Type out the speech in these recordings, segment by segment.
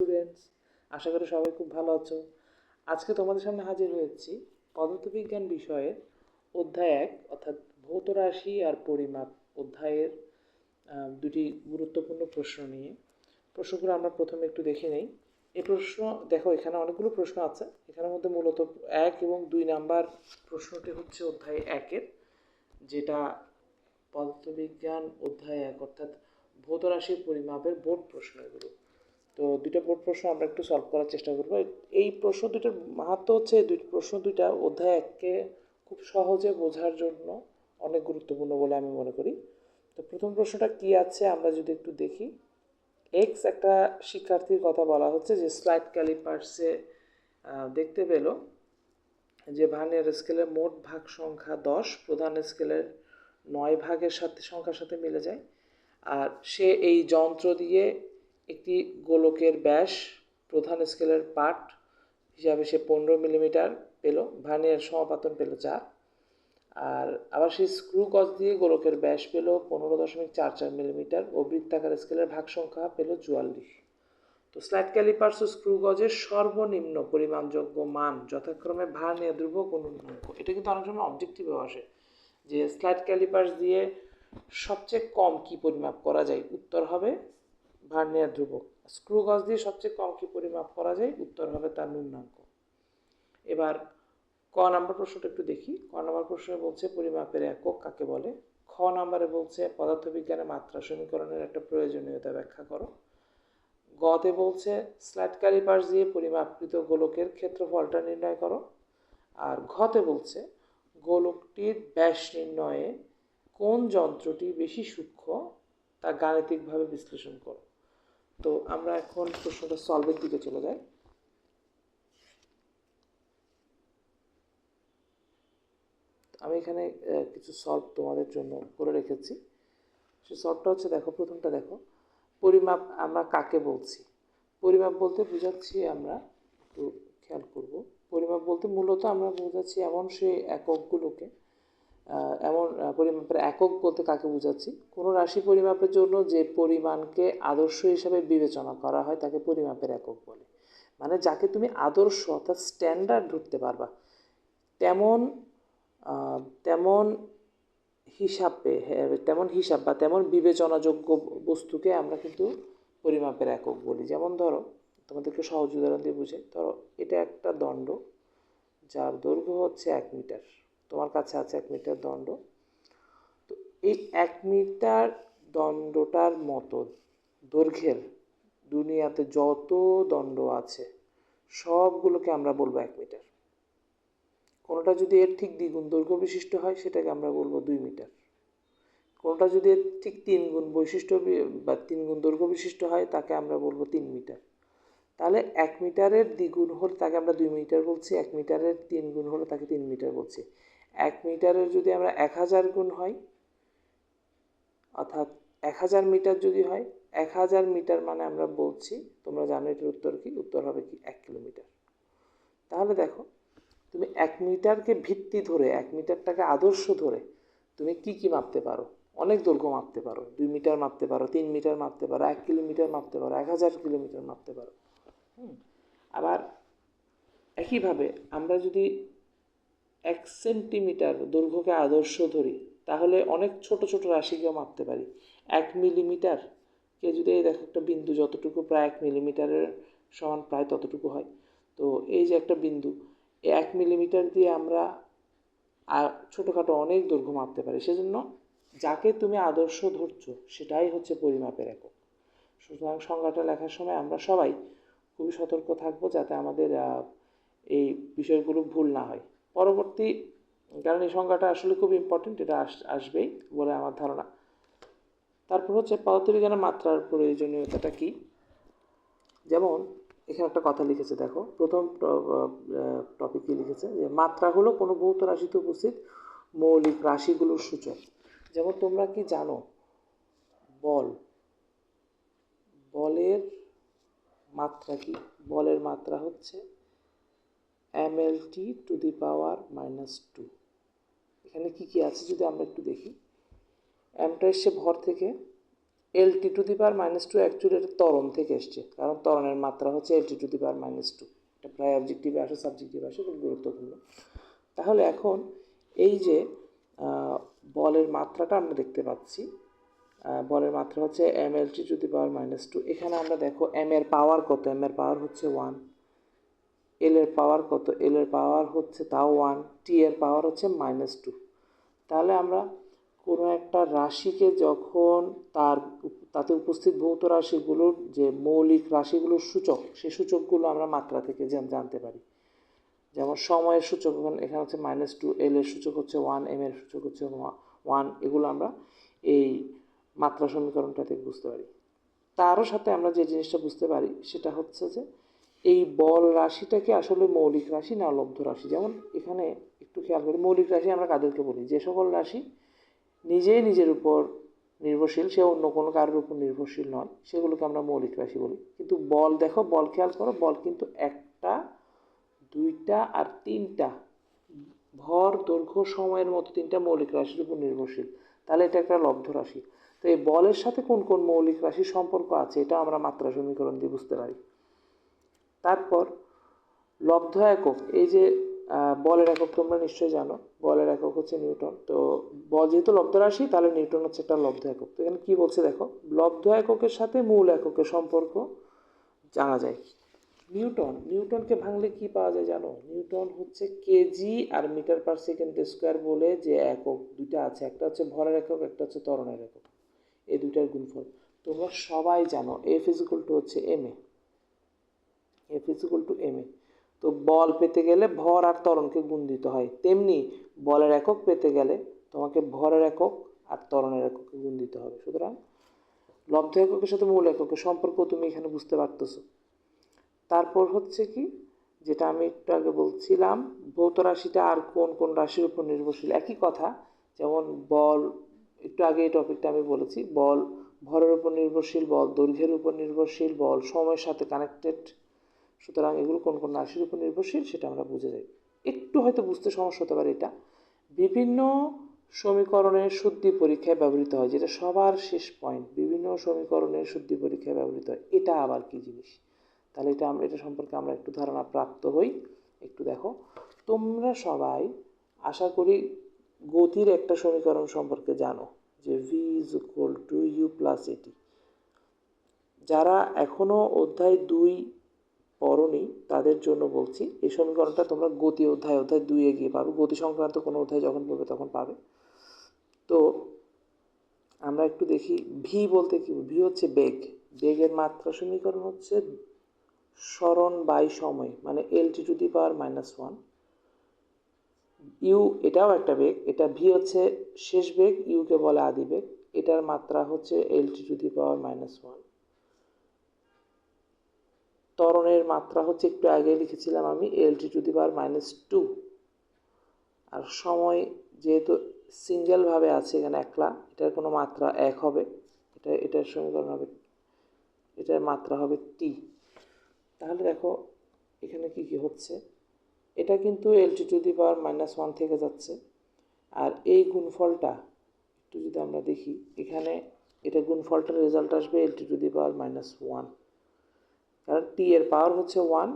Students আশা করি সবাই খুব ভালো আছো। আজকে তোমাদের সামনে হাজির হয়েছি পদার্থবিজ্ঞান বিষয়ের অধ্যায় এক, অর্থাৎ ভৌত রাশি আর পরিমাপ অধ্যায়ের দুটি গুরুত্বপূর্ণ প্রশ্ন নিয়ে। প্রশ্নগুলো আমরা প্রথমে একটু দেখে নেই। এই প্রশ্ন, দেখো, এখানে অনেকগুলো প্রশ্ন আছে। এখানের মধ্যে মূলত এক এবং দুই নাম্বার প্রশ্নটি হচ্ছে অধ্যায় একের, যেটা পদার্থবিজ্ঞান অধ্যায় এক, অর্থাৎ ভৌত রাশির পরিমাপের বোর্ড প্রশ্ন এগুলো তো দুইটা বোর্ড প্রশ্ন আমরা একটু সলভ করার চেষ্টা করব। এই প্রশ্ন দুইটার মাহাত্ম হচ্ছে দুই প্রশ্ন দুইটা অধ্যায় এককে খুব সহজে বোঝার জন্য অনেক গুরুত্বপূর্ণ বলে আমি মনে করি। তো প্রথম প্রশ্নটা কি আছে আমরা যদি একটু দেখি। এক্স একটা শিক্ষার্থীর কথা বলা হচ্ছে যে স্লাইড ক্যালিপার্সে দেখতে পেল যে ভার্নিয়ার স্কেলের মোট ভাগ সংখ্যা দশ, প্রধান স্কেলের নয় ভাগের সাথে সংখ্যার সাথে মিলে যায়। আর সে এই যন্ত্র দিয়ে একটি গোলকের ব্যাস প্রধান স্কেলের পার্ট হিসাবে সে পনেরো মিলিমিটার পেল ভার্নিয়ার সমাপাতন পেল চার। আর আবার সেই স্ক্রু গজ দিয়ে গোলকের ব্যাস পেল পনেরো দশমিক চার চার মিলিমিটার ও বৃত্তাকার স্কেলের ভাগ সংখ্যা পেল চুয়াল্লিশ। তো স্ল্যাট ক্যালিপার্স ও স্ক্রু গজের সর্বনিম্ন পরিমাণযোগ্য মান যথাক্রমে ভার্নিয়ার ধ্রুবক ও ন্যূনাঙ্ক এটা কিন্তু অনেক সময় অবজেক্টিভেও আসে যে স্ল্যাট ক্যালিপার্স দিয়ে সবচেয়ে কম কি পরিমাপ করা যায়? উত্তর হবে ভার্নিয়ার ধ্রুবক। স্ক্রু গজ দিয়ে সবচেয়ে কম কি পরিমাপ করা যায়? উত্তর হবে তার ন্যূনাঙ্ক। এবার ক নাম্বার প্রশ্নটা একটু দেখি। ক নাম্বার প্রশ্নে বলছে পরিমাপের একক কাকে বলে? খ নাম্বারে বলছে পদার্থবিজ্ঞানের মাত্রা সমীকরণের একটা প্রয়োজনীয়তা ব্যাখ্যা করো। গতে বলছে স্ল্যাট ক্যালিপার্স দিয়ে পরিমাপকৃত গোলকের ক্ষেত্রফলটা নির্ণয় করো। আর ঘতে বলছে গোলকটির ব্যাস নির্ণয়ে কোন যন্ত্রটি বেশি সূক্ষ্ম তা গাণিতিকভাবে বিশ্লেষণ করো। তো আমরা এখন প্রশ্নটা সলভের দিকে চলে যাই। আমি এখানে কিছু সলভ তোমাদের জন্য করে রেখেছি। সে সলভটা হচ্ছে, দেখো, প্রথমটা দেখো। পরিমাপ আমরা কাকে বলছি? পরিমাপ বলতে বোঝাচ্ছি আমরা, একটু খেয়াল করব। পরিমাপ বলতে মূলত আমরা বোঝাচ্ছি এমন সেই এককগুলোকে এমন পরিমাপের একক বলতে কাকে বোঝাচ্ছি? কোনো রাশি পরিমাপের জন্য যে পরিমাণকে আদর্শ হিসাবে বিবেচনা করা হয় তাকে পরিমাপের একক বলে। মানে যাকে তুমি আদর্শ অর্থাৎ স্ট্যান্ডার্ড ধরতে পারবা। তেমন তেমন হিসাবে হ্যাঁ, তেমন হিসাব বা তেমন বিবেচনাযোগ্য বস্তুকে আমরা কিন্তু পরিমাপের একক বলি। যেমন ধরো তোমাদেরকে সহজ উদাহরণ দিয়ে বুঝে ধরো এটা একটা দণ্ড যার দৈর্ঘ্য হচ্ছে এক মিটার। তোমার কাছে আছে এক মিটার দণ্ড। তো এই এক মিটার দণ্ডটার মতো দৈর্ঘ্যের দুনিয়াতে যত দণ্ড আছে, সবগুলোকে আমরা বলব এক মিটার। কোনোটা যদি এর ঠিক দ্বিগুণ দৈর্ঘ্য বিশিষ্ট হয়, সেটাকে আমরা বলব দুই মিটার। কোনোটা যদি এর ঠিক তিন গুণ বৈশিষ্ট্য বা তিন গুণ দৈর্ঘ্য বিশিষ্ট হয়, তাকে আমরা বলব তিন মিটার। তাহলে এক মিটারের দ্বিগুণ হলে তাকে আমরা দুই মিটার বলছি, এক মিটারের তিন গুণ হলে তাকে তিন মিটার বলছি। এক মিটারের যদি আমরা এক হাজার গুণ হয়, অর্থাৎ এক হাজার মিটার যদি হয়, এক হাজার মিটার মানে আমরা বলছি, তোমরা জানো এটার উত্তর কি? উত্তর হবে কি? এক কিলোমিটার। তাহলে দেখো, তুমি এক মিটারকে ভিত্তি ধরে, এক মিটারটাকে আদর্শ ধরে, তুমি কি কি মাপতে পারো? অনেক দৈর্ঘ্য মাপতে পারো। দুই মিটার মাপতে পারো, তিন মিটার মাপতে পারো, এক কিলোমিটার মাপতে পারো, এক হাজার কিলোমিটার মাপতে পারো। আবার একইভাবে আমরা যদি এক সেন্টিমিটার দৈর্ঘ্যকে আদর্শ ধরি, তাহলে অনেক ছোট ছোট রাশিকেও মাপতে পারি। এক মিলিমিটার? কে যদি এই দেখো একটা বিন্দু যতটুকু প্রায় এক মিলিমিটারের সমান প্রায় ততটুকু হয়। তো এই যে একটা বিন্দু এক মিলিমিটার দিয়ে আমরা ছোটোখাটো অনেক দৈর্ঘ্য মাপতে পারি। সেজন্য যাকে তুমি আদর্শ ধরছো, সেটাই হচ্ছে পরিমাপের একক। সুতরাং সংজ্ঞাটা লেখার সময় আমরা সবাই খুবই সতর্ক থাকব যাতে আমাদের এই বিষয়গুলো ভুল না হয়। পরবর্তী কারণ এই সংজ্ঞাটা আসলে খুব ইম্পর্টেন্ট এটা আস- আসবেই বলে আমার ধারণা। তারপর হচ্ছে পদার্থবিজ্ঞানের মাত্রার প্রয়োজনীয়তাটা কি? যেমন, এখানে একটা কথা লিখেছে, দেখো, প্রথম টপিক কি লিখেছে যে, মাত্রা হলো কোনো ভৌত রাশিতে উপস্থিত মৌলিক রাশিগুলোর সূচক। যেমন, তোমরা কি জানো, বল, বলের মাত্রা কি? বলের মাত্রা হচ্ছে M L T to the power minus two এখানে কি কি আছে যদি আমরা একটু দেখি। এমটা এসছে ভর থেকে। L T to the power minus two actually এটা ত্বরণ থেকে এসছে। কারণ ত্বরণের মাত্রা হচ্ছে L T to the power minus two এটা প্রায় অবজেক্টিভে আসে সাবজেক্টিভে আসে খুব গুরুত্বপূর্ণ। তাহলে এখন এই যে বলের মাত্রাটা আমরা দেখতে পাচ্ছি। বলের মাত্রা হচ্ছে M L T to the power minus two এখানে আমরা দেখো এম এর পাওয়ার কত? এম এর পাওয়ার হচ্ছে ওয়ান এল এর পাওয়ার কত? এল এর পাওয়ার হচ্ছে তাও ওয়ান টি এর পাওয়ার হচ্ছে মাইনাস টু তাহলে আমরা কোনো একটা রাশিকে যখন তার তাতে উপস্থিত ভৌত রাশিগুলোর যে মৌলিক রাশিগুলোর সূচক, সেই সূচকগুলো আমরা মাত্রা থেকে জান- জানতে পারি। যেমন সময়ের সূচক, এখানে হচ্ছে মাইনাস টু এল এর সূচক হচ্ছে ওয়ান এম এর সূচক হচ্ছে ওয়ান এগুলো আমরা এই মাত্রা সমীকরণটা থেকে বুঝতে পারি। তারও সাথে আমরা যে জিনিসটা বুঝতে পারি, সেটা হচ্ছে যে এই বল রাশিটাকে আসলে মৌলিক রাশি না লব্ধ রাশি? যেমন এখানে একটু খেয়াল করি, মৌলিক রাশি আমরা কাদেরকে বলি? যে সকল রাশি নিজেই নিজের উপর নির্ভরশীল, সে অন্য কোনো কারোর উপর নির্ভরশীল নয়, সেগুলোকে আমরা মৌলিক রাশি বলি। কিন্তু বল, দেখো, বল খেয়াল করো, বল কিন্তু একটা, দুইটা আর তিনটা, ভর, দৈর্ঘ্য, সময়ের মতো তিনটা মৌলিক রাশির উপর নির্ভরশীল। তাহলে এটা একটা লব্ধ রাশি। তো এই বলের সাথে কোন কোন মৌলিক রাশির সম্পর্ক আছে, এটা আমরা মাত্রা সমীকরণ দিয়ে বুঝতে পারি। তারপর লব্ধ একক, এই যে বলের একক তোমরা নিশ্চয়ই জানো। বলের একক হচ্ছে নিউটন। তো বল যেহেতু লব্ধ রাশি, তাহলে নিউটন হচ্ছে একটা লব্ধ একক। তো এখানে কী বলছে দেখো, লব্ধ এককের সাথে মূল এককের সম্পর্ক জানা যায় নিউটন, নিউটনকে ভাঙলে কি পাওয়া যায় জানো? নিউটন হচ্ছে কেজি আর মিটার পার সেকেন্ড স্কোয়ার বলে যে একক, দুইটা আছে। একটা হচ্ছে ভরের একক, একটা হচ্ছে ত্বরণের একক। এই দুইটার গুণফল। তোমরা সবাই জানো এফ ইজিক্যাল টু হচ্ছে M A F is equal to M A তো বল পেতে গেলে ভর আর ত্বরণকে গুণ দিতে হয়। তেমনি বলের একক পেতে গেলে তোমাকে ভরের একক আর ত্বরণের এককে গুণ দিতে হবে। সুতরাং লব্ধ এককের সাথে মূল এককের সম্পর্ক তুমি এখানে বুঝতে পারতেছো। তারপর হচ্ছে কি, যেটা আমি একটু আগে বলছিলাম, ভৌত রাশিটা আর কোন কোন রাশির উপর নির্ভরশীল? একই কথা, যেমন বল, একটু আগে এই টপিকটা আমি বলেছি, বল ভরের উপর নির্ভরশীল, বল দৈর্ঘ্যের উপর নির্ভরশীল, বল সময়ের সাথে কানেক্টেড সুতরাং এগুলো কোন কোন রাশির উপর নির্ভরশীল সেটা আমরা বুঝে যাই। একটু হয়তো বুঝতে সমস্যা হতে পারে এটা। বিভিন্ন সমীকরণের শুদ্ধি পরীক্ষায় ব্যবহৃত হয়, যেটা সবার শেষ পয়েন্ট বিভিন্ন সমীকরণের শুদ্ধি পরীক্ষায় ব্যবহৃত হয়। এটা আবার কি জিনিস? তাহলে এটা এটা সম্পর্কে আমরা একটু ধারণা প্রাপ্ত হই। একটু দেখো। তোমরা সবাই আশা করি গতির একটা সমীকরণ সম্পর্কে জানো, যে V is equal to U plus A T যারা এখনও অধ্যায় দুই পড়নি, তাদের জন্য বলছি এই সমীকরণটা তোমরা গতি অধ্যায় অধ্যায় দুই এগিয়ে পাবে। গতি সংক্রান্ত কোনো অধ্যায় যখন পড়বে তখন পাবে। তো আমরা একটু দেখি ভি বলতে কি ভি হচ্ছে বেগ। বেগের মাত্রা সমীকরণ হচ্ছে স্মরণ বাই সময় মানে L T to the power minus one U এটাও একটা বেগ, এটা ভি হচ্ছে শেষ বেগ ইউকে বলে আদি বেগ। এটার মাত্রা হচ্ছে L T to the power minus one ত্বরণের মাত্রা হচ্ছে একটু আগে লিখেছিলাম আমি L T to the power minus two আর সময় যেহেতু সিঙ্গেলভাবে আছে এখানে একলা, এটার কোনো মাত্রা এক হবে, এটা, এটার সমীকরণ হবে, এটার মাত্রা হবে টি তাহলে দেখো এখানে কি কি হচ্ছে? এটা কিন্তু L T to the power minus one থেকে যাচ্ছে। আর এই গুণফলটা, একটু যদি আমরা দেখি, এখানে এটা গুণফলটার রেজাল্ট আসবে L T to the power minus one কারণ টি এর পাওয়ার হচ্ছে ওয়ান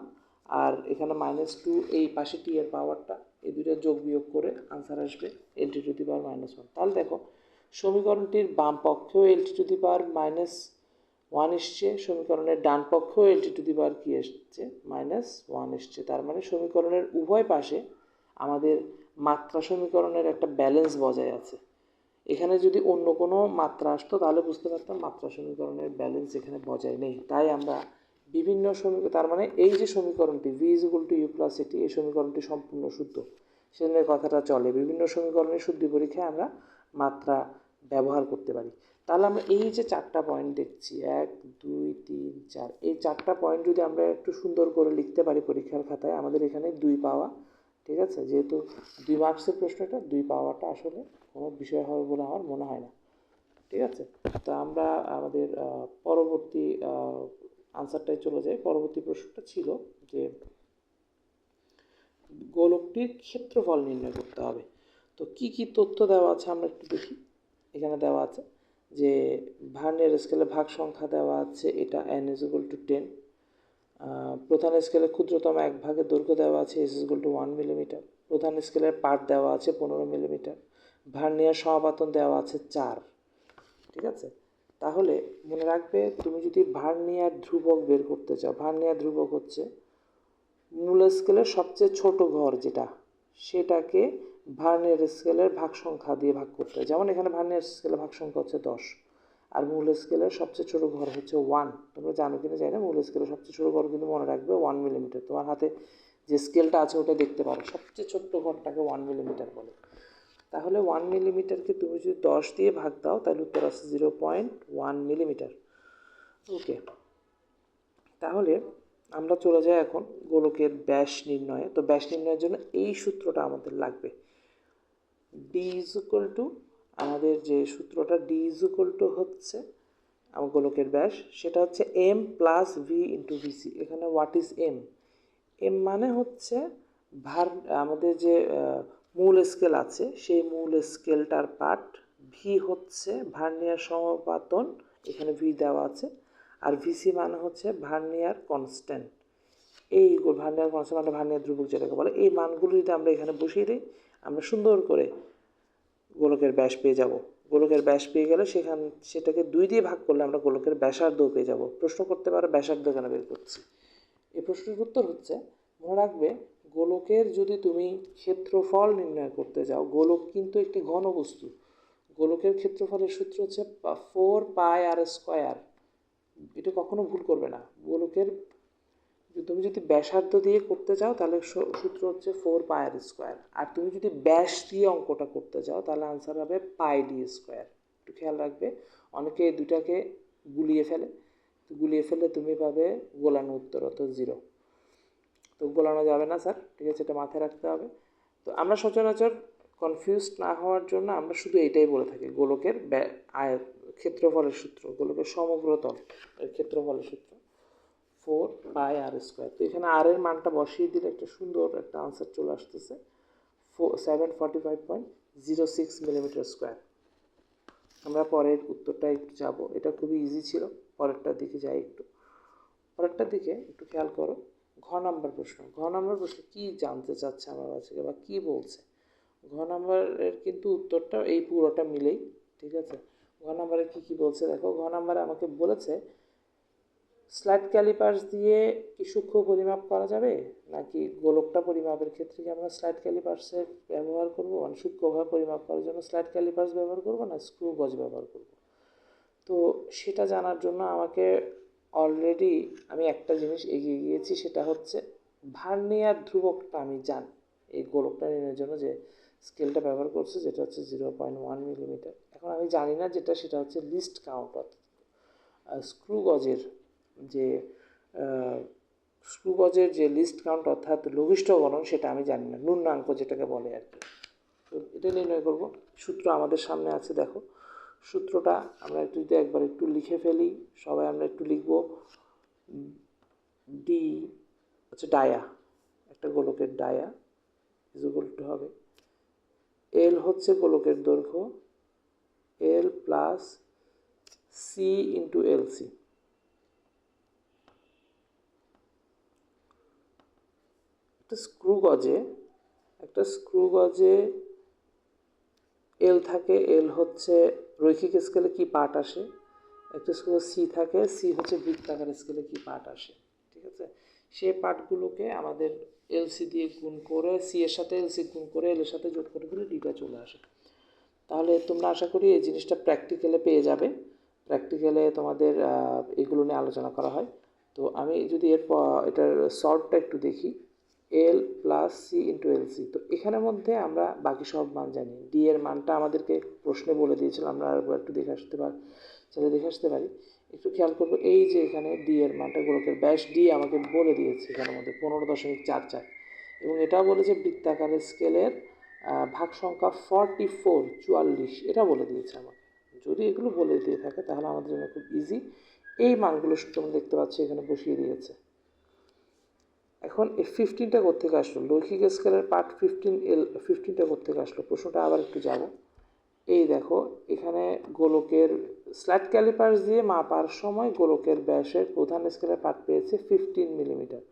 আর এখানে মাইনাস টু এই পাশে টি এর পাওয়ারটা এই দুইটা যোগ বিয়োগ করে আনসার আসবে L T to the power minus one তাহলে দেখো, সমীকরণটির বাম পক্ষেও L T to the power minus one এসছে, সমীকরণের ডান পক্ষেও এল টি টু দি পাওয়ার কী এসছে? মাইনাস ওয়ান এসছে। তার মানে সমীকরণের উভয় পাশে আমাদের মাত্রা সমীকরণের একটা ব্যালেন্স বজায় আছে। এখানে যদি অন্য কোনো মাত্রা আসতো, তাহলে বুঝতে পারতাম মাত্রা সমীকরণের ব্যালেন্স এখানে বজায় নেই। তাই আমরা বিভিন্ন সমীকরণ, তার মানে এই যে সমীকরণটি V is equal to U plus A T এই সমীকরণটি সম্পূর্ণ শুদ্ধ। সেজন্য কথাটা চলে। বিভিন্ন সমীকরণের শুদ্ধি পরীক্ষায় আমরা মাত্রা ব্যবহার করতে পারি। তাহলে আমরা এই যে চারটা পয়েন্ট দেখছি, এক, দুই, তিন, চার, এই চারটা পয়েন্ট যদি আমরা একটু সুন্দর করে লিখতে পারি পরীক্ষার খাতায়, আমাদের এখানে দুই পাওয়া, ঠিক আছে? যেহেতু দুই মার্কসের প্রশ্নটা, দুই পাওয়াটা আসলে কোনো বিষয় হবে বলে আমার মনে হয় না। ঠিক আছে? তো আমরা আমাদের পরবর্তী আনসারটাই চলে যায়। পরবর্তী প্রশ্নটা ছিল যে গোলকটির ক্ষেত্রফল নির্ণয় করতে হবে। তো কি কি তথ্য দেওয়া আছে আমরা একটু দেখি। এখানে দেওয়া আছে যে ভার্নিয়ার স্কেলে ভাগ সংখ্যা দেওয়া আছে, এটা N is equal to ten প্রধান স্কেলে ক্ষুদ্রতম এক ভাগের দৈর্ঘ্য দেওয়া আছে S equal to one millimetre প্রধান স্কেলের পার্ট দেওয়া আছে পনেরো মিলিমিটার ভার্নিয়ার সমাপাতন দেওয়া আছে চার। ঠিক আছে? তাহলে মনে রাখবে তুমি যদি ভার্নিয়ার ধ্রুবক বের করতে চাও, ভার্নিয়ার ধ্রুবক হচ্ছে মূল স্কেলের সবচেয়ে ছোট ঘর যেটা, সেটাকে ভার্নিয়ার স্কেলের ভাগ সংখ্যা দিয়ে ভাগ করতে হয়। যেমন এখানে ভার্নিয়ার স্কেলের ভাগ সংখ্যা হচ্ছে দশ, আর মূল স্কেলের সবচেয়ে ছোট ঘর হচ্ছে ওয়ান। তোমরা জানো কিনা জানি না, মূল স্কেলের সবচেয়ে ছোট ঘর কিন্তু মনে রাখবে ওয়ান মিলিমিটার। তোমার হাতে যে স্কেলটা আছে ওটা দেখতে পারো, সবচেয়ে ছোট্ট ঘরটাকে ওয়ান মিলিমিটার বলে। তাহলে ওয়ান মিলিমিটারকে তুমি যদি দশ দিয়ে ভাগ দাও, তাহলে উত্তর আছে zero point one millimetre okay তাহলে আমরা চলে যাই এখন গোলকের ব্যাস নির্ণয়ে। তো ব্যাস নির্ণয়ের জন্য এই সূত্রটা আমাদের লাগবে। ডি ইজ ইকুয়াল টু আমাদের যে সূত্রটা ডি ইজ ইকুয়াল টু হচ্ছে আমার গোলকের ব্যাস, সেটা হচ্ছে M plus V into VC এখানে হোয়াট ইজ এম এম মানে হচ্ছে ভার আমাদের যে মূল স্কেল আছে। সেই মূল স্কেলটার পার্ট ভি হচ্ছে ভার্নিয়ার সমপাতন। এখানে ভি দেওয়া আছে। আর ভিসি মানে হচ্ছে ভার্নিয়ার কনস্ট্যান্ট। এই ভার্নিয়ার কনস্ট্যান্ট মানে ভার্নিয়ার ধ্রুবক যেটাকে বলে। এই মানগুলো যদি আমরা এখানে বসিয়ে দিই, আমরা সুন্দর করে গোলকের ব্যাস পেয়ে যাব। গোলকের ব্যাস পেয়ে গেলে সেখান সেটাকে দুই দিয়ে ভাগ করলে আমরা গোলকের ব্যাসার্ধ পেয়ে যাব। প্রশ্ন করতে পারো ব্যাসার্ধ কেন বের করছি? এই প্রশ্নের উত্তর হচ্ছে, মনে রাখবে গোলকের যদি তুমি ক্ষেত্রফল নির্ণয় করতে যাও, গোলক কিন্তু একটি ঘনবস্তু গোলকের ক্ষেত্রফলের সূত্র হচ্ছে ফোর পাই আর স্কোয়ার। এটা কখনো ভুল করবে না। গোলকের তুমি যদি ব্যাসার্ধ দিয়ে করতে চাও তাহলে সূত্র হচ্ছে ফোর পাই আর স্কোয়ার। আর তুমি যদি ব্যাস দিয়ে অঙ্কটা করতে চাও তাহলে আনসার হবে পাই ডি স্কোয়ার। একটু খেয়াল রাখবে। অনেকে দুটাকে গুলিয়ে ফেলে। গুলিয়ে ফেলে তুমি পাবে গোলানো উত্তর, অর্থাৎ জিরো তো গোলানো যাবে না, স্যার। ঠিক আছে, এটা মাথায় রাখতে হবে। তো আমরা সচরাচর কনফিউজ না হওয়ার জন্য আমরা শুধু এটাই বলে থাকি, গোলকের আয়, ক্ষেত্রফলের সূত্র, গোলকের সমগ্রতল ক্ষেত্রফলের সূত্র। ফোর পাই আর স্কোয়ার তো এখানে আর এর মানটা বসিয়ে দিলে একটা সুন্দর একটা আনসার চলে আসতেছে। Four seven five point zero six millimetre square আমরা পরের উত্তরটা একটু যাব। এটা খুবই ইজি ছিল, পরেরটার দিকে যাই একটু। পরেরটার দিকে একটু খেয়াল করো। ঘ নাম্বার প্রশ্ন। ঘ নাম্বার প্রশ্ন, কী জানতে চাচ্ছে আমার কাছে বা কী বলছে? ঘ নাম্বারের কিন্তু উত্তরটা এই পুরোটা মিলেই, ঠিক আছে? ঘ নাম্বারে কী কী বলছে দেখো। ঘ নাম্বারে আমাকে বলেছে স্লাইড ক্যালিপার্স দিয়ে কি সূক্ষ্ম পরিমাপ করা যাবে? নাকি গোলকটা পরিমাপের ক্ষেত্রে কি আমরা স্লাইড ক্যালিপার্সের ব্যবহার করব? মানে সূক্ষ্মভাবে পরিমাপ করার জন্য স্লাইড ক্যালিপার্স ব্যবহার করব না স্ক্রু গজ ব্যবহার করব? তো সেটা জানার জন্য আমাকে অলরেডি আমি একটা জিনিস এগিয়ে গিয়েছি, সেটা হচ্ছে ভার্নিয়ার ধ্রুবকটা আমি জানি। এই গোলকটা নির্ণয়ের জন্য যে স্কেলটা ব্যবহার করছে, যেটা হচ্ছে জিরো পয়েন্ট ওয়ান মিলিমিটার এখন আমি জানি না যেটা, সেটা হচ্ছে লিস্ট কাউন্ট অর্থাৎ স্ক্রু গজের যে স্ক্রু গজের যে লিস্ট কাউন্ট অর্থাৎ লঘিষ্ঠ গণন, সেটা আমি জানি না। ন্যূনাঙ্ক যেটাকে বলে আর কি। তো এটা নির্ণয় করব। সূত্র আমাদের সামনে আছে, দেখো। সূত্রটা আমরা যদি একবার একটু লিখে ফেলি, সবাই আমরা একটু লিখব। ডি হচ্ছে ডায়া, একটা গোলকের ডায়া ইজুগল টু হবে। এল হচ্ছে গোলকের দৈর্ঘ্য। L plus C into L C একটা স্ক্রু গজে, একটা স্ক্রু গজে এল থাকে এল হচ্ছে রৈখিক স্কেলে কি পার্ট আসে? একটা স্ক্রু সি থাকে সি হচ্ছে বৃত্তাকার স্কেলে কি পার্ট আসে, ঠিক আছে? সেই পার্টগুলোকে আমাদের এলসি দিয়ে গুণ করে সি এর সাথে এলসি গুণ করে এল এর সাথে যোগ করে দিলে ডিটা চলে আসে। তাহলে তোমরা আশা করি এই জিনিসটা প্র্যাকটিক্যালে পেয়ে যাবে। প্র্যাকটিক্যালে তোমাদের এগুলো নিয়ে আলোচনা করা হয়। তো আমি যদি এর এটার সলভটা একটু দেখি। L plus C into L C তো এখানের মধ্যে আমরা বাকি সব মান জানি। ডি এর মানটা আমাদেরকে প্রশ্নে বলে দিয়েছিল, আমরা আরেকবার একটু দেখে আসতে পারি চলে দেখে আসতে পারি। একটু খেয়াল করব, এই যে এখানে ডি এর মানটা গোলকের ব্যাস ডি আমাকে বলে দিয়েছে এখানের মধ্যে, পনেরো দশমিক চার চার। এবং এটাও বলেছে বৃত্তাকারের স্কেলের ভাগ সংখ্যা ফর্টি ফোর চুয়াল্লিশ। এটা বলে দিয়েছে আমাকে। যদি এগুলো বলে দিয়ে থাকে, তাহলে আমাদের জন্য খুব ইজি এই মানগুলো তোমরা দেখতে পাচ্ছ, এখানে বসিয়ে দিয়েছে। এখন এই ফিফটিনটা কোথেকে আসলো? লৌকিক স্কেলের পার্ট ফিফটিন এল ফিফটিনটা কোথেকে আসলো? প্রশ্নটা আবার একটু যাব। এই দেখো, এখানে গোলকের স্ল্যাট ক্যালিপার্স দিয়ে মাপার সময় গোলকের ব্যাসের প্রধান স্কেলের পার্ট পেয়েছে ফিফটিন মিলিমিটার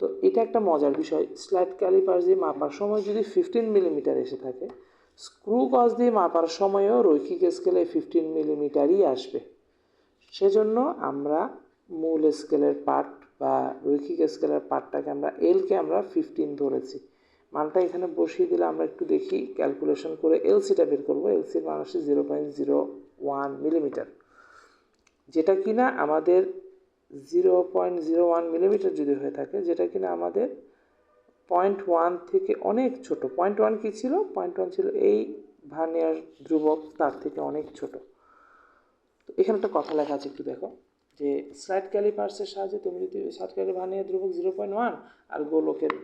তো এটা একটা মজার বিষয়। স্ল্যাট ক্যালিপার্স দিয়ে মাপার সময় যদি ফিফটিন মিলিমিটার এসে থাকে স্ক্রু গজ দিয়ে মাপার সময়ও রৈখিক স্কেলে ফিফটিন মিলিমিটারই আসবে। সেজন্য আমরা মূল স্কেলের পার্ট বা রৈখিক স্কেলের পার্টটাকে আমরা এলকে আমরা ফিফটিন ধরেছি। মানটা এখানে বসিয়ে দিলে আমরা একটু দেখি ক্যালকুলেশন করে এলসিটা বের করব। এলসির মান আসছে zero point zero one millimetre যেটা কিনা আমাদের zero point zero one millimetre যদি হয়ে থাকে, যেটা কিনা আমাদের পয়েন্ট ওয়ান থেকে অনেক ছোট। পয়েন্ট ওয়ান কী ছিল? পয়েন্ট ওয়ান ছিল এই ভার্নিয়ার ধ্রুবক, তার থেকে অনেক ছোট। তো এখানে একটা কথা লেখা আছে, একটু দেখো। যে স্লাইড ক্যালিপার্সের সাহায্যে তুমি যদি স্লাইড ক্যালি ভার্নিয়ার ধ্রুবক জিরো পয়েন্ট ওয়ান আর গোলকের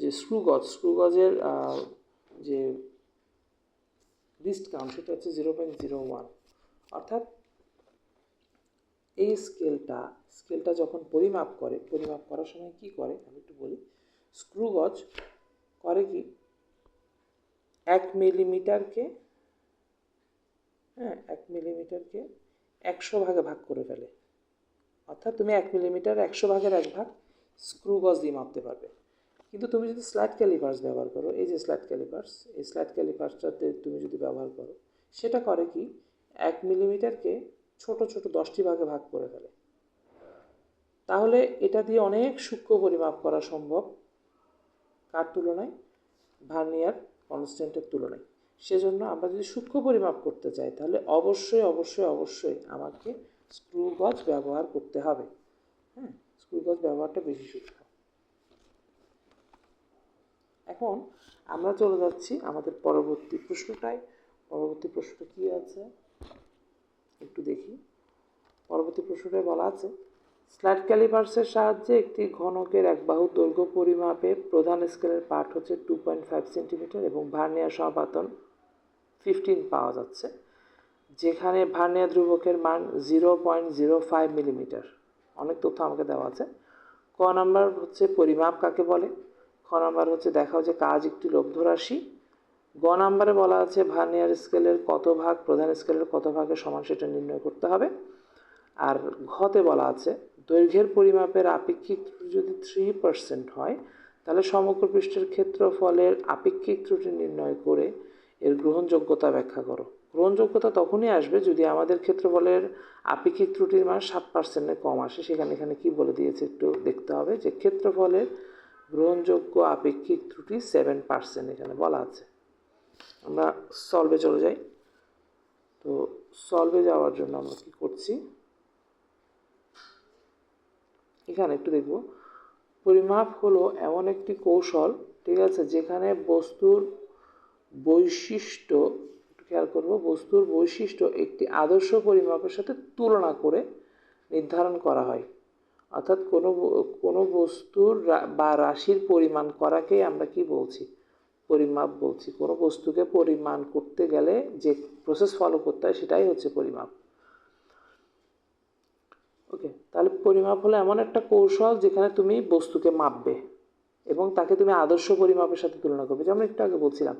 যে স্ক্রু গজ স্ক্রু গজের যে লিস্ট কাউন্ট সেটা হচ্ছে জিরো পয়েন্ট জিরো ওয়ান অর্থাৎ এই স্কেলটা স্কেলটা যখন পরিমাপ করে, পরিমাপ করার সময় কি করে, আমি একটু বলি। স্ক্রু গজ করে কি? এক মিলিমিটারকে হ্যাঁ এক মিলিমিটারকে একশো ভাগে ভাগ করে ফেলে। অর্থাৎ তুমি এক মিলিমিটার একশো ভাগের এক ভাগ স্ক্রু গজ দিয়ে মাপতে পারবে। কিন্তু তুমি যদি স্ল্যাট ক্যালিপার্স ব্যবহার করো, এই যে স্ল্যাট ক্যালিপার্স এই স্ল্যাট ক্যালিপার্সটাতে তুমি যদি ব্যবহার করো, সেটা করে কি, এক মিলিমিটারকে ছোট ছোট দশটি ভাগে ভাগ করে ফেলে। তাহলে এটা দিয়ে অনেক সূক্ষ্ম পরিমাপ করা সম্ভব, কার তুলনায়? ভার্নিয়ার কনস্ট্যান্টের তুলনায়। সেজন্য আমরা যদি সূক্ষ্ম পরিমাপ করতে চাই, তাহলে অবশ্যই অবশ্যই অবশ্যই আমাকে স্ক্রু গজ ব্যবহার করতে হবে। হ্যাঁ স্ক্রু গজ ব্যবহারটা বেশি সূক্ষ্ম। এখন আমরা চলে যাচ্ছি আমাদের পরবর্তী প্রশ্নটায়। পরবর্তী প্রশ্নটা কী আছে? একটু দেখি। পরবর্তী প্রশ্নটায় বলা আছে স্ল্যাট ক্যালিপার্সের সাহায্যে একটি ঘনকের এক বাহু দৈর্ঘ্য পরিমাপে প্রধান স্কেলের পাঠ হচ্ছে টু পয়েন্ট ফাইভ সেন্টিমিটার এবং ভার্নিয়ার সমাপাতন ফিফটিন পাওয়া যাচ্ছে, যেখানে ভার্নিয়ার ধ্রুবকের মান zero point zero five millimetre অনেক তথ্য আমাকে দেওয়া আছে। ক নাম্বার হচ্ছে পরিমাপ কাকে বলে? খ নাম্বার হচ্ছে দেখাও যে কাজ একটি লব্ধ রাশি গ নাম্বারে বলা আছে ভার্নিয়ার স্কেলের কত ভাগ, প্রধান স্কেলের কত ভাগের সমান সেটা নির্ণয় করতে হবে। আর ঘতে বলা আছে দৈর্ঘ্যের পরিমাপের আপেক্ষিক যদি থ্রি পার্সেন্ট হয়, তাহলে সমগ্র পৃষ্ঠের ক্ষেত্রফলের আপেক্ষিক ত্রুটি নির্ণয় করে এর গ্রহণযোগ্যতা ব্যাখ্যা করো। গ্রহণযোগ্যতা তখনই আসবে যদি আমাদের ক্ষেত্রফলের আপেক্ষিক ত্রুটির মান সাত পার্সেন্টের কম আসে। সেখানে এখানে কি বলে দিয়েছে একটু দেখতে হবে যে ক্ষেত্রফলের গ্রহণযোগ্য আপেক্ষিক ত্রুটি সেভেন পার্সেন্ট এখানে বলা আছে। আমরা সলভে চলে যাই। তো সলভে যাওয়ার জন্য আমরা কি করছি? এখানে একটু দেখব। পরিমাপ হলো এমন একটি কৌশল, ঠিক আছে, যেখানে বস্তুর বৈশিষ্ট্য খেয়াল করব, বস্তুর বৈশিষ্ট্য একটি আদর্শ পরিমাপের সাথে তুলনা করে নির্ধারণ করা হয়। অর্থাৎ কোনো কোনো বস্তুর বা রাশির পরিমাণ করাকেই আমরা কি বলছি? পরিমাপ বলছি। কোনো বস্তুকে পরিমাণ করতে গেলে যে প্রসেস ফলো করতে হয় সেটাই হচ্ছে পরিমাপ। ওকে তাহলে পরিমাপ হলো এমন একটা কৌশল যেখানে তুমি বস্তুকে মাপবে এবং তাকে তুমি আদর্শ পরিমাপের সাথে তুলনা করবে। যেমন একটু আগে বলছিলাম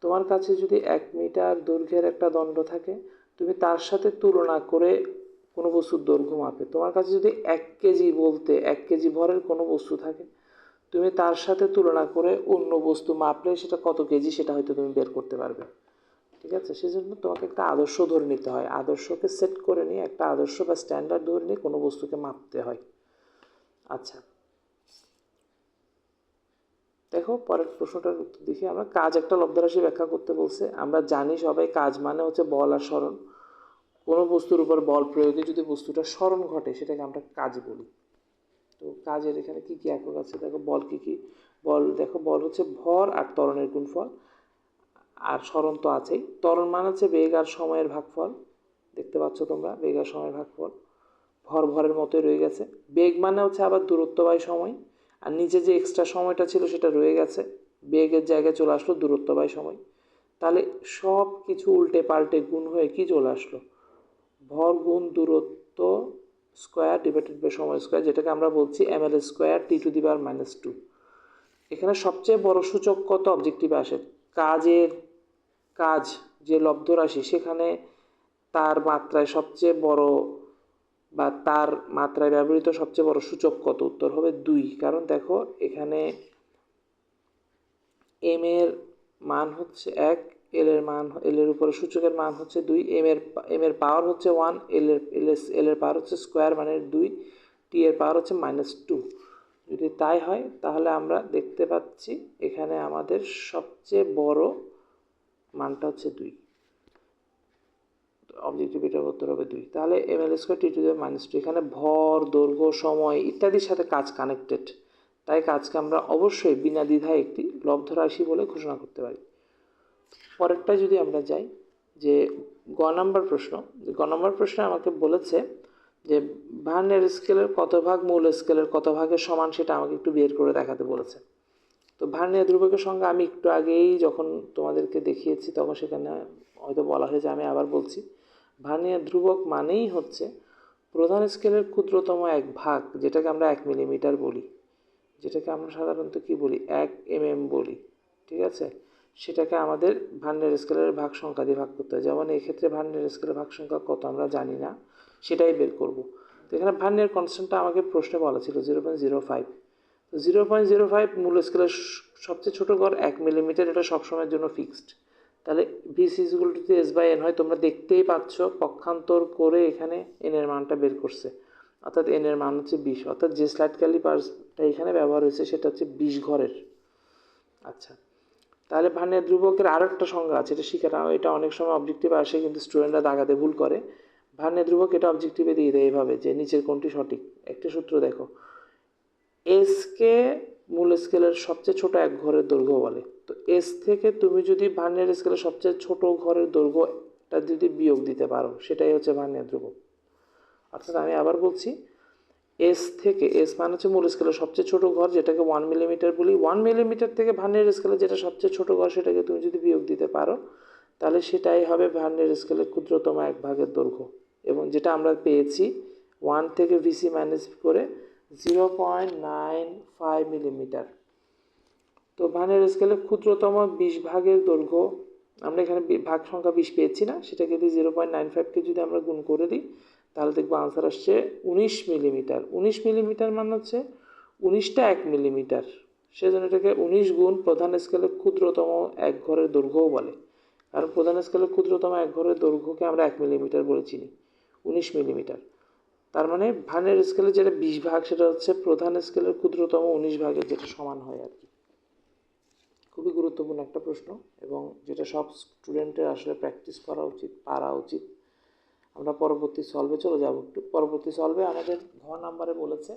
তোমার কাছে যদি এক মিটার দৈর্ঘ্যের একটা দণ্ড থাকে, তুমি তার সাথে তুলনা করে কোনো বস্তুর দৈর্ঘ্য মাপে। তোমার কাছে যদি এক কেজি বলতে এক কেজি ভরের কোনো বস্তু থাকে, তুমি তার সাথে তুলনা করে অন্য বস্তু মাপলে সেটা কত কেজি সেটা হয়তো তুমি বের করতে পারবে। ঠিক আছে? সেজন্য তোমাকে একটা আদর্শ ধরে নিতে হয়। আদর্শকে সেট করে নিয়ে, একটা আদর্শ বা স্ট্যান্ডার্ড ধরে নিয়ে কোনো বস্তুকে মাপতে হয়। আচ্ছা। দেখো, পরের প্রশ্নটার উত্তর দেখি আমরা। কাজ একটা লব্ধরাশি ব্যাখ্যা করতে বলছে। আমরা জানি সবাই কাজ মানে হচ্ছে বল আর স্মরণ। কোনো বস্তুর উপর বল প্রয়োগে যদি বস্তুটা স্মরণ ঘটে, সেটাকে আমরা কাজ বলি। তো কাজের এখানে কি কি একক আছে? দেখো, বল কি কি? বল, দেখো, বল হচ্ছে ভর আর ত্বরণের গুণফল। আর স্মরণ তো আছেই। ত্বরণ মানে হচ্ছে বেগ আর সময়ের ভাগফল। দেখতে পাচ্ছ তোমরা, বেগ আর সময়ের ভাগফল। ভর ভরের মতোই রয়ে গেছে। বেগ মানে হচ্ছে আবার দূরত্ব বাই সময়। আর নিচে যে এক্সট্রা সময়টা ছিল সেটা রয়ে গেছে, বেগের জায়গায় চলে আসলো দূরত্ব বাই সময়। তাহলে সব কিছু উল্টে পাল্টে গুণ হয়ে কি চলে আসলো? ভর গুণ দূরত্ব স্কোয়ার ডিভাইডেড বাই সময় স্কোয়ার যেটাকে আমরা বলছি M L square T to the power minus two এখানে সবচেয়ে বড় সূচক কত অবজেক্টিভ আসে? কাজের কাজ, যে লব্ধ রাশি, সেখানে তার মাত্রায় সবচেয়ে বড় বা তার মাত্রায় ব্যবহৃত সবচেয়ে বড় সূচক কত? উত্তর হবে দুই। কারণ দেখো, এখানে এম এর মান হচ্ছে এক এল এর মান এল এর উপরে সূচকের মান হচ্ছে দুই এম এর এম এর পাওয়ার হচ্ছে ওয়ান এল এর এল এস এল এর পাওয়ার হচ্ছে স্কোয়ার মানে দুই টি এর পাওয়ার হচ্ছে মাইনাস টু যদি তাই হয়, তাহলে আমরা দেখতে পাচ্ছি এখানে আমাদের সবচেয়ে বড় মানটা হচ্ছে দুই। অবজেক্টিভ এটার উত্তর হবে দুই। তাহলে M L square T to the minus two এখানে ভর, দৈর্ঘ্য, সময় ইত্যাদির সাথে কাজ কানেক্টেড তাই কাজকে আমরা অবশ্যই বিনা দ্বিধায় একটি লব্ধ রাশি বলে ঘোষণা করতে পারি। পরেরটা যদি আমরা যাই, যে গ নাম্বার প্রশ্ন গ নাম্বার প্রশ্নে আমাকে বলেছে যে ভার্নের স্কেলের কত ভাগ মূল স্কেলের কত ভাগের সমান সেটা আমাকে একটু বের করে দেখাতে বলেছে। তো ভার্নিয়ার ধ্রুবকের সঙ্গে আমি একটু আগেই যখন তোমাদেরকে দেখিয়েছি, তখন সেখানে হয়তো বলা হয়েছে, আমি আবার বলছি। ভার্নিয়ার ধ্রুবক মানেই হচ্ছে প্রধান স্কেলের ক্ষুদ্রতম এক ভাগ, যেটাকে আমরা এক মিলিমিটার বলি। যেটাকে আমরা সাধারণত কি বলি? এক এম এম বলি। ঠিক আছে? সেটাকে আমাদের ভান্ডের স্কেলের ভাগ সংখ্যা দিয়ে ভাগ করতে হয়। যেমন এক্ষেত্রে ক্ষেত্রে ভান্ডের স্কেলের ভাগ সংখ্যা কত আমরা জানি না, সেটাই বের করব। তো এখানে ভান্ডের কনস্ট্যান্টটা আমাকে প্রশ্নে বলা ছিল জিরো পয়েন্ট জিরো ফাইভ তো জিরো পয়েন্ট জিরো ফাইভ মূল স্কেলের সবচেয়ে ছোটো ঘর এক মিলিমিটার, এটা সবসময়ের জন্য ফিক্সড তাহলে ভি সিজগুলো যদি এস বাই এন হয়, তোমরা দেখতেই পাচ্ছ পক্ষান্তর করে এখানে এন এর মানটা বের করছে। অর্থাৎ এন এর মান হচ্ছে বিশ। অর্থাৎ যে স্লাইড ক্যালিপার্সটা এখানে ব্যবহার হয়েছে, সেটা হচ্ছে বিশ ঘরের। আচ্ছা তাহলে ভান্নের ধ্রুবকের আরও একটা সংজ্ঞা আছে, এটা শিখে নাও। এটা অনেক সময় অবজেক্টিভ আসে, কিন্তু স্টুডেন্টরা দাগাতে ভুল করে। ভান্নের ধ্রুবক এটা অবজেক্টিভে দিয়ে দেয় এভাবে, যে নিচের কোনটি সঠিক। একটা সূত্র দেখো। এসকে মূল স্কেলের সবচেয়ে ছোট এক ঘরের দৈর্ঘ্য বলে। তো এস থেকে তুমি যদি ভার্নিয়ার স্কেলের সবচেয়ে ছোট ঘরের দৈর্ঘ্যটা যদি বিয়োগ দিতে পারো, সেটাই হচ্ছে ভার্নিয়ার ধ্রুবক। অর্থাৎ আমি আবার বলছি এস থেকে এস মানে হচ্ছে মূল স্কেলের সবচেয়ে ছোট ঘর, যেটাকে ওয়ান মিলিমিটার বলি। ওয়ান মিলিমিটার থেকে ভার্নিয়ার স্কেলের যেটা সবচেয়ে ছোট ঘর, সেটাকে তুমি যদি বিয়োগ দিতে পারো, তাহলে সেটাই হবে ভার্নিয়ার স্কেলের ক্ষুদ্রতম এক ভাগের দৈর্ঘ্য। এবং যেটা আমরা পেয়েছি ওয়ান থেকে ভিসি মাইনাস করে zero point nine five millimetre তো ভানের স্কেলে ক্ষুদ্রতম বিশ ভাগের দৈর্ঘ্য, আমরা এখানে ভাগ সংখ্যা বিশ পেয়েছি না, সেটাকে যদি জিরো পয়েন্ট নাইন ফাইভকে যদি আমরা গুণ করে দিই, তাহলে দেখব আনসার আসছে উনিশ মিলিমিটার উনিশ মিলিমিটার মানে হচ্ছে উনিশটা এক মিলিমিটার সেজন্য এটাকে উনিশ গুণ প্রধান স্কেলের ক্ষুদ্রতম এক ঘরের দৈর্ঘ্যও বলে। কারণ প্রধান স্কেলের ক্ষুদ্রতম এক ঘরের দৈর্ঘ্যকে আমরা এক মিলিমিটার বলে চিনি, উনিশ মিলিমিটার তার মানে ভানের স্কেলের যেটা বিশ ভাগ, সেটা হচ্ছে প্রধান স্কেলের ক্ষুদ্রতম উনিশ ভাগের যেটা সমান হয় আর কি। খুবই গুরুত্বপূর্ণ একটা প্রশ্ন এবং যেটা সব স্টুডেন্টের আসলে প্র্যাকটিস করা উচিত, পারা উচিত। আমরা পরবর্তী সলভে চলে যাব একটু। পরবর্তী সলভে আমাদের ঘ নাম্বারে বলেছে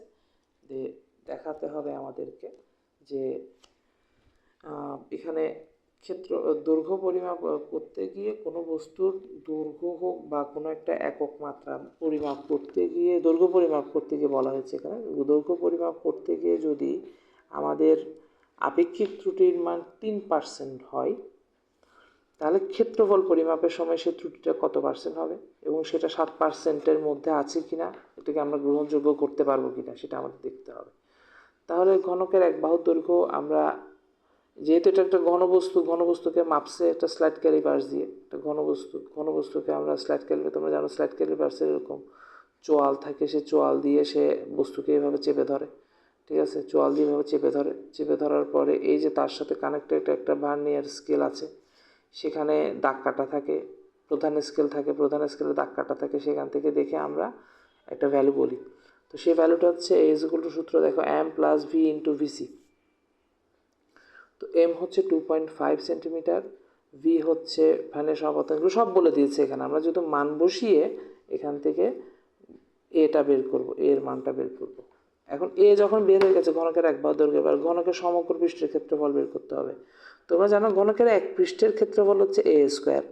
যে দেখাতে হবে আমাদেরকে যে এখানে ক্ষেত্র দৈর্ঘ্য পরিমাপ করতে গিয়ে কোনো বস্তুর দৈর্ঘ্য হোক বা কোনো একটা একক মাত্রা পরিমাপ করতে গিয়ে, দৈর্ঘ্য পরিমাপ করতে গিয়ে বলা হয়েছে এখানে, দৈর্ঘ্য পরিমাপ করতে গিয়ে যদি আমাদের আপেক্ষিক ত্রুটির মান তিন পার্সেন্ট হয়, তাহলে ক্ষেত্রফল পরিমাপের সময় সেই ত্রুটিটা কত পার্সেন্ট হবে এবং সেটা সাত পার্সেন্টের মধ্যে আছে কি না এটাকে আমরা গ্রহণযোগ্য করতে পারব কি না সেটা আমাদের দেখতে হবে। তাহলে ঘনকের এক বাহুর দৈর্ঘ্য আমরা যেহেতু এটা একটা ঘনবস্তু, ঘনবস্তুকে মাপছে একটা স্লাইড ক্যালিপার্স দিয়ে, একটা ঘনবস্তু, ঘনবস্তুকে আমরা স্লাইড ক্যালিপার, তোমরা জানো স্লাইড ক্যালিপার্সের এরকম চোয়াল থাকে, সে চোয়াল দিয়ে সে বস্তুকে এভাবে চেপে ধরে, ঠিক আছে? চোয়াল দিয়ে এভাবে চেপে ধরে, চেপে ধরার পরে এই যে তার সাথে কানেক্টেড একটা ভার্নিয়ার স্কেল আছে, সেখানে দাগ কাটা থাকে, প্রধান স্কেল থাকে, প্রধান স্কেলে দাগ কাটা থাকে, সেখান থেকে দেখে আমরা একটা ভ্যালু বলি। তো সেই ভ্যালুটা হচ্ছে এজ সূত্র, দেখো M plus V into VC তো এম হচ্ছে two point five centimetre V হচ্ছে ফ্যানের সমাপতন এগুলো সব বলে দিয়েছে এখানে। আমরা যদি মান বসিয়ে এখান থেকে এটা বের করব এর মানটা বের করব। এখন এ যখন বের হয়ে গেছে, ঘনকের একবার দৈর্ঘ্য, এবার ঘনকের সমগ্র পৃষ্ঠের ক্ষেত্রফল বের করতে হবে। তোমরা জানো ঘনকের এক পৃষ্ঠের ক্ষেত্রফল হচ্ছে এ স্কোয়ার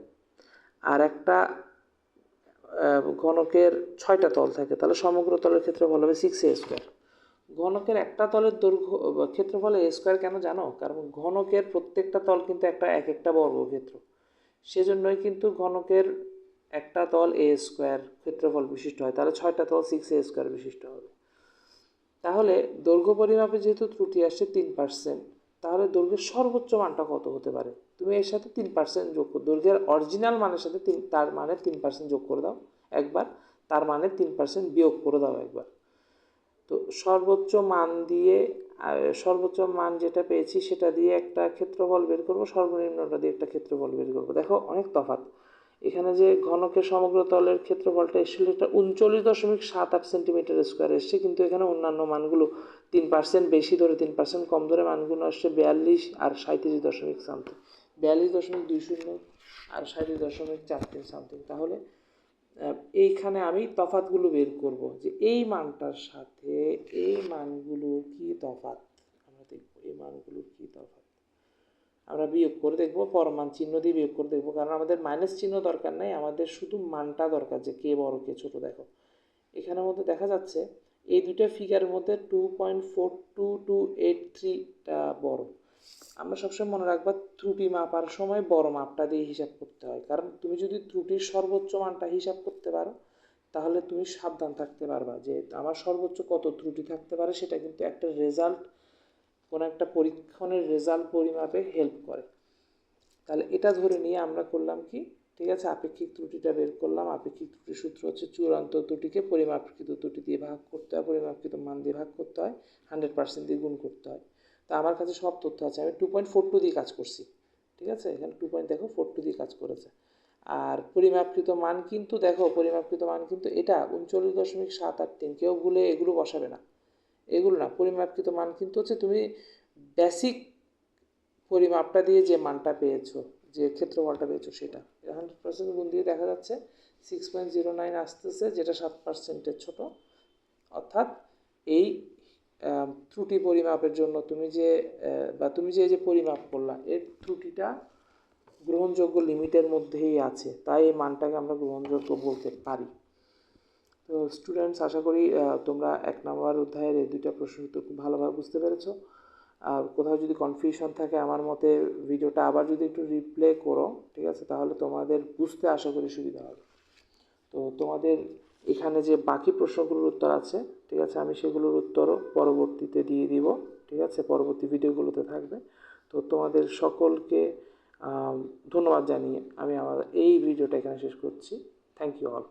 আর একটা ঘনকের ছয়টা তল থাকে, তাহলে সমগ্র তলের ক্ষেত্রফল হবে সিক্স এ স্কোয়ার ঘনকের একটা তলের দৈর্ঘ্য ক্ষেত্রফল এ স্কোয়ার কেন জানো? কারণ ঘনকের প্রত্যেকটা তল কিন্তু একটা এক একটা বর্গক্ষেত্র। সেজন্যই কিন্তু ঘনকের একটা তল এ স্কোয়ার ক্ষেত্রফল বিশিষ্ট হয়। তাহলে ছয়টা তল সিক্স এ স্কোয়ার বিশিষ্ট হবে। তাহলে দৈর্ঘ্য পরিমাপে যেহেতু ত্রুটি আসছে তিন পার্সেন্ট তাহলে দৈর্ঘ্যের সর্বোচ্চ মানটা কত হতে পারে? তুমি এর সাথে তিন পার্সেন্ট যোগ করো, দৈর্ঘ্যের অরিজিনাল মানের সাথে তিন, তার মানে তিন পার্সেন্ট যোগ করে দাও একবার, তার মানে তিন পার্সেন্ট বিয়োগ করে দাও একবার। তো সর্বোচ্চ মান দিয়ে সর্বোচ্চ মান যেটা পেয়েছি সেটা দিয়ে একটা ক্ষেত্রফল বের করব, সর্বনিম্নটা দিয়ে একটা ক্ষেত্রফল বের করব। দেখো, অনেক তফাৎ। এখানে যে ঘনকের সমগ্র তলের ক্ষেত্রফলটা এসেছিল, এটা উনচল্লিশ দশমিক সাত আট সেন্টিমিটার স্কোয়ার এসছে, কিন্তু এখানে অন্যান্য মানগুলো তিন পার্সেন্ট বেশি ধরে, তিন পার্সেন্ট কম ধরে মানগুলো আসছে বিয়াল্লিশ আর সাঁত্রিশ দশমিক সামথিং বিয়াল্লিশ দশমিক দুই শূন্য আর সাঁত্রিশ দশমিক চার তিন সামথিং তাহলে এইখানে আমি তফাতগুলো বের করব যে এই মানটার সাথে এই মানগুলোর কি তফাত আমরা দেখব এই মানগুলোর কি তফাত আমরা বিয়োগ করে দেখব, পরমান চিহ্ন দিয়ে বিয়োগ করে দেখব, কারণ আমাদের মাইনাস চিহ্ন দরকার নাই, আমাদের শুধু মানটা দরকার যে কে বড়, কে ছোট, দেখো। এখানের মধ্যে দেখা যাচ্ছে এই দুইটা ফিগারের মধ্যে two point four two two eight থ্রিটা বড়। আমরা সবসময় মনে রাখবা ত্রুটি মাপার সময় বড় মাপটা দিয়ে হিসাব করতে হয়। কারণ তুমি যদি ত্রুটির সর্বোচ্চ মানটা হিসাব করতে পারো, তাহলে তুমি সাবধান থাকতে পারবা যে আমার সর্বোচ্চ কত ত্রুটি থাকতে পারে সেটা কিন্তু একটা রেজাল্ট কোনো একটা পরীক্ষণের রেজাল্ট পরিমাপে হেল্প করে। তাহলে এটা ধরে নিয়ে আমরা করলাম কি? ঠিক আছে, আপেক্ষিক ত্রুটিটা বের করলাম। আপেক্ষিক ত্রুটির সূত্র হচ্ছে চূড়ান্ত ত্রুটিকে পরিমাপকৃত ত্রুটি দিয়ে ভাগ করতে হয়, পরিমাপকৃত মান দিয়ে ভাগ করতে হয় হান্ড্রেড পার্সেন্ট দিয়ে গুণ করতে হয়। তা আমার কাছে সব তথ্য আছে। আমি টু পয়েন্ট ফোর টু দিয়ে কাজ করছি। ঠিক আছে? এখানে টু পয়েন্ট দেখো ফোর টু দিয়ে কাজ করেছে। আর পরিমাপকৃত মান কিন্তু, দেখো, পরিমাপকৃত মান কিন্তু এটা উনচল্লিশ দশমিক সাত আট তিন। কেউ ভুলে এগুলো বসাবে না। এগুলো না, পরিমাপকৃত মান কিন্তু হচ্ছে তুমি বেসিক পরিমাপটা দিয়ে যে মানটা পেয়েছ, যে ক্ষেত্রফলটা পেয়েছ সেটা। হান্ড্রেড পার্সেন্ট গুণ দিয়ে দেখা যাচ্ছে সিক্স পয়েন্ট জিরো নাইন আসতেছে, যেটা সাত পার্সেন্টের ছোটো। অর্থাৎ এই ত্রুটি পরিমাপের জন্য তুমি যে বা তুমি যে যে পরিমাপ করলা, এর ত্রুটিটা গ্রহণযোগ্য লিমিটের মধ্যেই আছে। তাই এই মানটাকে আমরা গ্রহণযোগ্য বলতে পারি। তো স্টুডেন্টস আশা করি তোমরা এক নম্বর অধ্যায়ের এই দুইটা প্রশ্ন উত্তর খুব ভালোভাবে বুঝতে পেরেছ। আর কোথাও যদি কনফিউশন থাকে আমার মতে, ভিডিওটা আবার যদি একটু রিপ্লে করো, ঠিক আছে? তাহলে তোমাদের বুঝতে আশা করি সুবিধা হবে। তো তোমাদের এখানে যে বাকি প্রশ্নগুলোর উত্তর আছে, ঠিক আছে, আমি সেগুলোর উত্তরও পরবর্তীতে দিয়ে দিব, ঠিক আছে, পরবর্তী ভিডিওগুলোতে থাকবে। তো তোমাদের সকলকে ধন্যবাদ জানিয়ে আমি আমার এই ভিডিওটা এখানে শেষ করছি। Thank you all